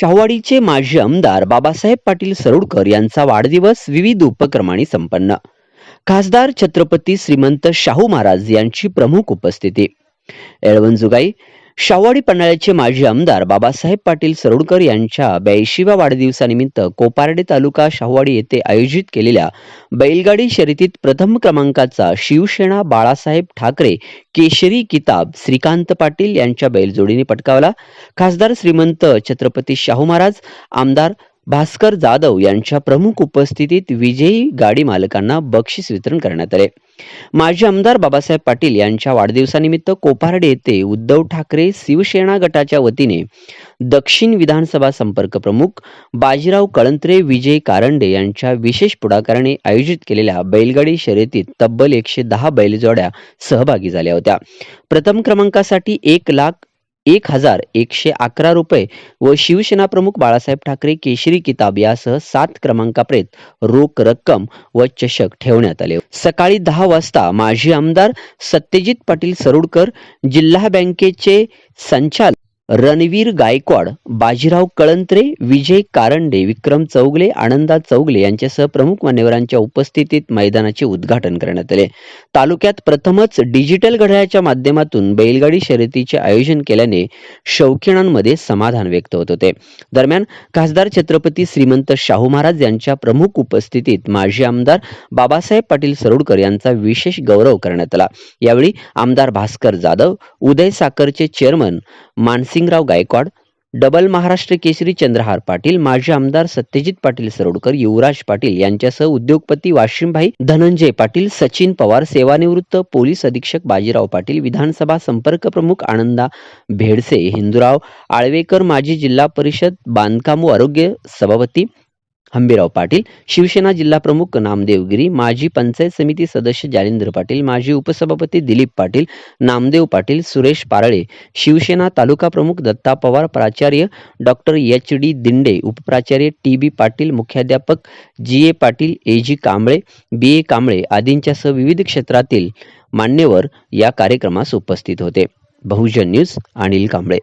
शाहवाडीचे माजी आमदार बाबासाहेब पाटील सरोडकर यांचा वाढदिवस विविध उपक्रमाने संपन्न. खासदार छत्रपती श्रीमंत शाहू महाराज यांची प्रमुख उपस्थिती. एळवणजुगाई शावाडी पन्हाळ्याचे माजी आमदार बाबासाहेब पाटील सरोडकर यांच्या ब्याऐंशीव्या वाढदिवसानिमित्त कोपारडे तालुका शाहवाडी येथे आयोजित केलेल्या बैलगाडी शर्यतीत प्रथम क्रमांकाचा शिवसेना बाळासाहेब ठाकरे केशरी किताब श्रीकांत पाटील यांच्या बैलजोडीने पटकावला. खासदार श्रीमंत छत्रपती शाहू महाराज आमदार भास्कर जाधव यांच्या प्रमुख उपस्थितीत विजयी गाडी मालकांना बक्षीस वितरण करण्यात आले. माजी आमदार बाबासाहेब पाटील यांच्या वाढदिवसानिमित्त कोपारडे येथे उद्धव ठाकरे शिवसेना गटाच्या वतीने दक्षिण विधानसभा संपर्क प्रमुख बाजीराव कळंत्रे विजय कारंडे यांच्या विशेष पुढाकाराने आयोजित केलेल्या बैलगाडी शर्यतीत तब्बल एकशे दहा बैलजोड्या सहभागी झाल्या होत्या. प्रथम क्रमांकासाठी एक लाख एक हजार एकशे अकरा रुपये व शिवसेना प्रमुख बाळासाहेब ठाकरे केशरी किताब यासह सात क्रमांकापर्यंत रोख रक्कम व चषक ठेवण्यात आले. सकाळी दहा वाजता माजी आमदार सत्यजित पाटील सरोडकर जिल्हा बँकेचे संचालक रणवीर गायकवाड बाजीराव कळंत्रे विजय कारंडे विक्रम चौगले आनंदा चौगले यांच्यासह प्रमुख मान्यवरांच्या उपस्थितीत मैदानाचे उद्घाटन करण्यात आले. तालुक्यात प्रथमच डिजिटल घड्याळाच्या माध्यमातून बैलगाडी शर्यतीचे आयोजन केल्याने शौकिनांमध्ये समाधान व्यक्त होत होते. दरम्यान खासदार छत्रपती श्रीमंत शाहू महाराज यांच्या प्रमुख उपस्थितीत माजी आमदार बाबासाहेब पाटील सरोडकर यांचा विशेष गौरव करण्यात आला. यावेळी आमदार भास्कर जाधव उदय साखरचे चेअरमन मानसिंगराव गायकवाड डबल महाराष्ट्र केसरी चंद्रहार पाटील माजी आमदार सत्यजित पाटील सरोडकर युवराज पाटील यांच्यासह उद्योगपती वाशिमभाई धनंजय पाटील सचिन पवार सेवानिवृत्त पोलीस अधीक्षक बाजीराव पाटील विधानसभा संपर्क प्रमुख आनंदा भेडसे हिंदूराव आळवेकर माजी जिल्हा परिषद बांधकाम व आरोग्य सभापती हंबीराव पाटील शिवसेना जिल्हा प्रमुख नामदेव गिरी माजी पंचायत समिती सदस्य जालिंद्र पाटील माजी उपसभापती दिलीप पाटील नामदेव पाटील सुरेश पारळे शिवसेना तालुका प्रमुख दत्ता पवार प्राचार्य डॉक्टर एच डी दिंडे उपप्राचार्य टी बी पाटील मुख्याध्यापक जी ए पाटील ए जी कांबळे बी ए कांबळे आदींच्यासह विविध क्षेत्रातील मान्यवर या कार्यक्रमास उपस्थित होते. बहुजन न्यूज अनिल कांबळे.